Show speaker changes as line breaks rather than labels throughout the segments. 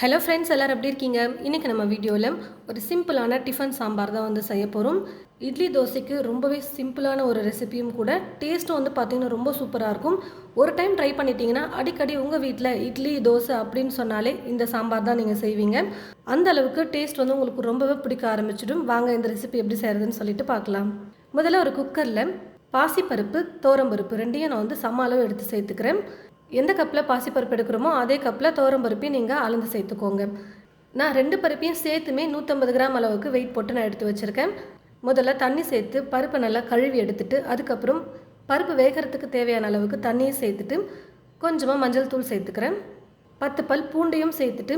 Hello friends எல்லோரும் எப்படி இருக்கீங்க? இன்றைக்கி நம்ம வீடியோவில் ஒரு சிம்பிளான டிஃபன் சாம்பார் தான் வந்து செய்ய போகிறோம் இட்லி தோசைக்கு ரொம்பவே சிம்பிளான ஒரு ரெசிபியும் கூட டேஸ்ட்டும் வந்து பார்த்திங்கன்னா ரொம்ப சூப்பராக இருக்கும். ஒரு டைம் ட்ரை பண்ணிட்டீங்கன்னா அடிக்கடி உங்கள் வீட்டில் இட்லி தோசை அப்படின்னு சொன்னாலே இந்த சாம்பார் தான் நீங்கள் செய்வீங்க. அந்த அளவுக்கு டேஸ்ட் வந்து உங்களுக்கு ரொம்பவே பிடிக்க ஆரம்பிச்சிடும். வாங்க இந்த ரெசிபி எப்படி செய்கிறதுன்னு சொல்லிட்டு பார்க்கலாம். முதல்ல ஒரு குக்கரில் பாசிப்பருப்பு தோரம்பருப்பு ரெண்டையும் நான் வந்து சம அளவு எடுத்து சேர்த்துக்கிறேன். எந்த கப்பில் பாசிப்பருப்பு எடுக்கிறோமோ அதே கப்பில் தோரம்பருப்பையும் நீங்கள் அளந்து சேர்த்துக்கோங்க. நான் ரெண்டு பருப்பையும் சேர்த்துமே நூற்றம்பது கிராம் அளவுக்கு வெயிட் போட்டு நான் எடுத்து வச்சுருக்கேன். முதல்ல தண்ணி சேர்த்து பருப்பை நல்லா கழுவி எடுத்துட்டு அதுக்கப்புறம் பருப்பு வேகிறதுக்கு தேவையான அளவுக்கு தண்ணியை சேர்த்துட்டு கொஞ்சமாக மஞ்சள் தூள் சேர்த்துக்கிறேன். பத்து பல் பூண்டையும் சேர்த்துட்டு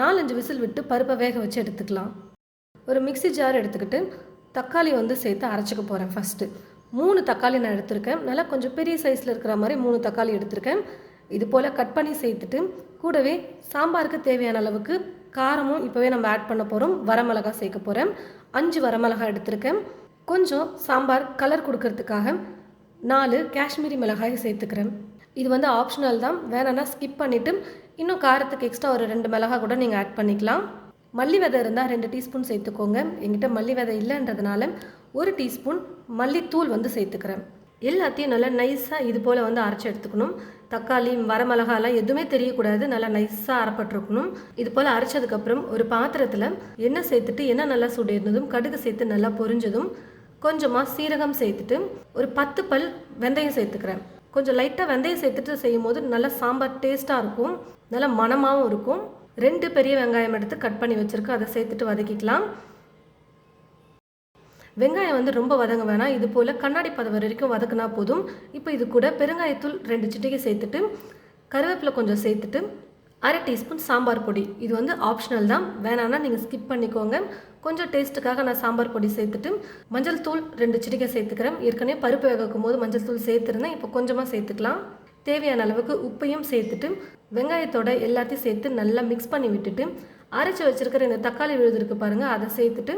நாலஞ்சு விசில் விட்டு பருப்பை வேக வச்சு எடுத்துக்கலாம். ஒரு மிக்ஸி ஜார் எடுத்துக்கிட்டு தக்காளி வந்து சேர்த்து அரைச்சிக்க போகிறேன் ஃபஸ்ட்டு மூணு தக்காளி நான் எடுத்திருக்கேன். நல்லா கொஞ்சம் பெரிய சைஸில் இருக்கிற மாதிரி மூணு தக்காளி எடுத்திருக்கேன். இது போல் கட் பண்ணி சேர்த்துட்டு கூடவே சாம்பாருக்கு தேவையான அளவுக்கு காரமும் இப்போவே நம்ம ஆட் பண்ண போகிறோம் வரமிளகா சேர்க்க போகிறேன் அஞ்சு வரமிளகா எடுத்திருக்கேன். கொஞ்சம் சாம்பார் கலர் கொடுக்கறதுக்காக நாலு காஷ்மீரி மிளகாய் சேர்த்துக்கிறேன். இது வந்து ஆப்ஷனல் தான். வேணாம்னா ஸ்கிப் பண்ணிவிட்டு இன்னும் காரத்துக்கு எக்ஸ்ட்ரா ஒரு ரெண்டு மிளகா கூட நீங்கள் ஆட் பண்ணிக்கலாம். மல்லி விதை இருந்தால் ரெண்டு டீஸ்பூன் சேர்த்துக்கோங்க. எங்கிட்ட மல்லி விதை இல்லைன்றதுனால ஒரு டீஸ்பூன் மல்லித்தூள் வந்து சேர்த்துக்கிறேன். எல்லாத்தையும் நல்லா நைஸாக இது போல் வந்து அரைச்சி எடுத்துக்கணும். தக்காளி வரமிளகாலாம் எதுவுமே தெரியக்கூடாது. நல்லா நைஸாக அரைப்பட்டிருக்கணும். இது போல் அரைச்சதுக்கப்புறம் ஒரு பாத்திரத்தில் எண்ணெய் சேர்த்துட்டு எண்ணெய் நல்லா சுடிருந்ததும் கடுகு சேர்த்து நல்லா பொரிஞ்சதும் கொஞ்சமாக சீரகம் சேர்த்துட்டு ஒரு பத்து பல் வெந்தயம் சேர்த்துக்கிறேன். கொஞ்சம் லைட்டாக வெந்தயம் சேர்த்துட்டு செய்யும் போது நல்லா சாம்பார் டேஸ்ட்டாக இருக்கும். நல்லா மணமாகவும் இருக்கும். ரெண்டு பெரிய வெங்காயம் எடுத்து கட் பண்ணி வச்சுருக்கேன். அதை சேர்த்துட்டு வதக்கிக்கலாம். வெங்காயம் வந்து ரொம்ப வதங்க வேணாம். இது போல் கண்ணாடி பதம் வரைக்கும் வதக்குனா போதும். இப்போ இது கூட பெருங்காயத்தூள் ரெண்டு சிட்டிகை சேர்த்துட்டு கருவேப்பிலை கொஞ்சம் சேர்த்துட்டு அரை டீஸ்பூன் சாம்பார் பொடி. இது வந்து ஆப்ஷனல் தான். வேணான்னா நீங்கள் ஸ்கிப் பண்ணிக்கோங்க. கொஞ்சம் டேஸ்ட்டுக்காக நான் சாம்பார் பொடி சேர்த்துட்டு மஞ்சள் தூள் ரெண்டு சிட்டிகை சேர்த்துக்கிறேன். ஏற்கனவே பருப்பு வேகக்கும் போது மஞ்சள் தூள் சேர்த்துருந்தேன். இப்போ கொஞ்சமாக சேர்த்துக்கலாம். தேவையான அளவுக்கு உப்பையும் சேர்த்துட்டு வெங்காயத்தோட எல்லாத்தையும் சேர்த்து நல்லா மிக்ஸ் பண்ணி விட்டுட்டு அரைச்சி வச்சுருக்கிற இந்த தக்காளி விழுதுருக்கு பாருங்கள் அதை சேர்த்துட்டு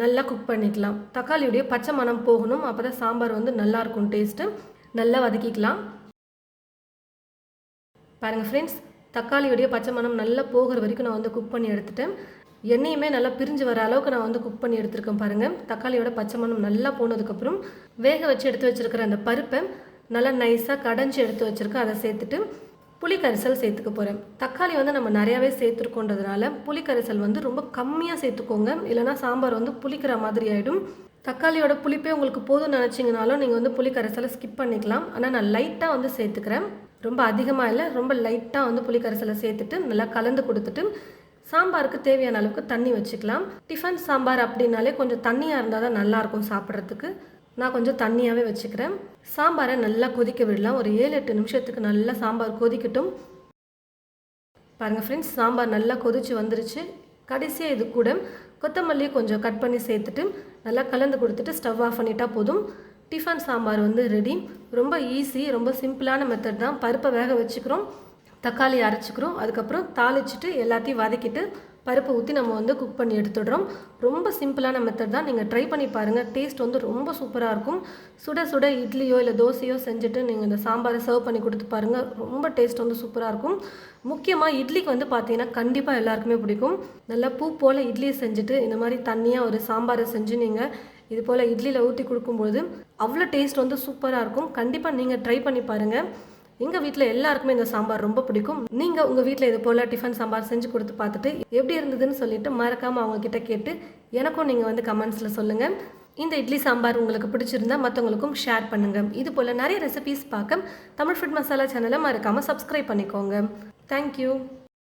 நல்லா குக் பண்ணிக்கலாம். தக்காளியுடைய பச்சை மணம் போகணும். அப்போ தான் சாம்பார் வந்து நல்லாயிருக்கும் டேஸ்ட்டு நல்லா வதக்கிக்கலாம். பாருங்கள் ஃப்ரெண்ட்ஸ் தக்காளியுடைய பச்சை மணம் நல்லா போகிற வரைக்கும் நான் வந்து குக் பண்ணி எடுத்துட்டேன். எண்ணெயுமே நல்லா பிரிஞ்சு வர அளவுக்கு நான் வந்து குக் பண்ணி எடுத்துருக்கேன் பாருங்கள் தக்காளியோட பச்சை மணம் நல்லா போனதுக்கப்புறம் வேக வச்சு எடுத்து வச்சுருக்கிற அந்த பருப்பை நல்லா நைஸாக கடைஞ்சி எடுத்து வச்சுருக்கேன். அதை சேர்த்துட்டு புளி சேர்த்துக்க போகிறேன் தக்காளி வந்து நம்ம நிறையாவே சேர்த்துருக்கோன்றதுனால புளி வந்து ரொம்ப கம்மியாக சேர்த்துக்கோங்க. இல்லைனா சாம்பார் வந்து புளிக்கிற மாதிரி ஆகிடும் தக்காளியோட புளிப்பே உங்களுக்கு போதும் நினச்சிங்கனாலும் நீங்கள் வந்து புளி கரைசலை ஸ்கிப் பண்ணிக்கலாம். ஆனால் நான் லைட்டாக வந்து சேர்த்துக்கிறேன். ரொம்ப அதிகமாக இல்லை ரொம்ப லைட்டாக வந்து புளி கரைசலை சேர்த்துட்டு நல்லா கலந்து கொடுத்துட்டு சாம்பாருக்கு தேவையான அளவுக்கு தண்ணி வச்சுக்கலாம். டிஃபன் சாம்பார் அப்படின்னாலே கொஞ்சம் தண்ணியாக இருந்தால் தான் நல்லாயிருக்கும் சாப்பிட்றதுக்கு. நான் கொஞ்சம் தண்ணியாகவே வச்சுக்கிறேன். சாம்பாரை நல்லா கொதிக்க விடலாம். ஒரு ஏழு எட்டு நிமிஷத்துக்கு நல்லா சாம்பார் கொதிக்கட்டும். பாருங்கள் ஃப்ரெண்ட்ஸ் சாம்பார் நல்லா கொதிச்சு வந்துருச்சு. கடைசியாக இது கூட கொத்தமல்லி கொஞ்சம் கட் பண்ணி சேர்த்துட்டு நல்லா கலந்து கொடுத்துட்டு ஸ்டவ் ஆஃப் பண்ணிட்டா போதும். டிஃபன் சாம்பார் வந்து ரெடி ரொம்ப ஈஸி ரொம்ப சிம்பிளான மெத்தட் தான். பருப்பை வேக வச்சுக்கிறோம். தக்காளி அரைச்சிக்கிறோம். அதுக்கப்புறம் தாளிச்சிட்டு எல்லாத்தையும் வதக்கிட்டு பருப்பு ஊற்றி நம்ம வந்து குக் பண்ணி எடுத்துடுறோம். ரொம்ப சிம்பிளான மெத்தட் தான். நீங்கள் ட்ரை பண்ணி பாருங்கள் டேஸ்ட் வந்து ரொம்ப சூப்பராக இருக்கும். சுட சுட இட்லியோ இல்லை தோசையோ செஞ்சுட்டு நீங்கள் இந்த சாம்பாரை சர்வ் பண்ணி கொடுத்து பாருங்கள் ரொம்ப டேஸ்ட் வந்து சூப்பராக இருக்கும். முக்கியமாக இட்லிக்கு வந்து பார்த்தீங்கன்னா கண்டிப்பாக எல்லாருக்குமே பிடிக்கும். நல்லா பூ போல் இட்லியை செஞ்சுட்டு இந்த மாதிரி தண்ணியாக ஒரு சாம்பாரை செஞ்சு நீங்கள் இது போல் இட்லியில் ஊற்றி கொடுக்கும்போது அவ்வளோ டேஸ்ட் வந்து சூப்பராக இருக்கும். கண்டிப்பாக நீங்கள் ட்ரை பண்ணி பாருங்கள் எங்கள் வீட்டில் எல்லாருக்குமே இந்த சாம்பார் ரொம்ப பிடிக்கும். நீங்கள் உங்கள் வீட்டில் இது போல் டிஃபன் சாம்பார் செஞ்சு கொடுத்து பார்த்துட்டு எப்படி இருந்ததுன்னு சொல்லிட்டு மறக்காமல் அவங்கக்கிட்ட கேட்டு எனக்கும் நீங்கள் வந்து கமெண்ட்ஸில் சொல்லுங்கள் இந்த இட்லி சாம்பார் உங்களுக்கு பிடிச்சிருந்தா மற்றவங்களுக்கும் ஷேர் பண்ணுங்கள் இது போல் நிறைய ரெசிபீஸ் பார்க்க தமிழ் ஃபுட் மசாலா சேனலை மறக்காமல் சப்ஸ்கிரைப் பண்ணிக்கோங்க. தேங்க்யூ